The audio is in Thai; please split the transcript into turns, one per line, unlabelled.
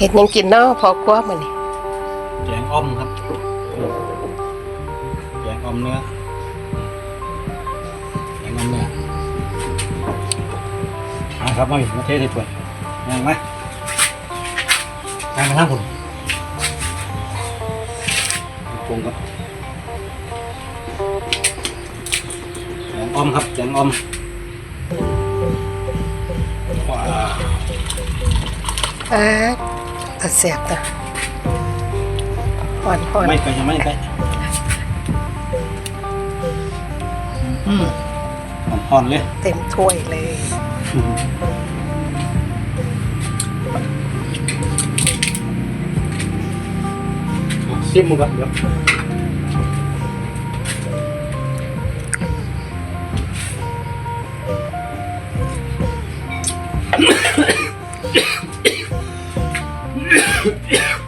เห็ดยังกินเนาะพอครัวมานี่
แกงอ่อมครับแกงอ่อมเนื้อแกงอ่อมเนื้อมาครับมาอีกมาเทใส่ถ้วยยังไหมยังมาทั้งผุนปรุงครับแกงอ่อมครับแกงอ่อมว้าว
อ่า ตะเสียบตะอ่อนอ่อน
ไม่ไปยังไม่ไปอืมอ่อนๆเลย
เต็มถ้วยเลย
ซิมมึงครับเดี๋ยว yeah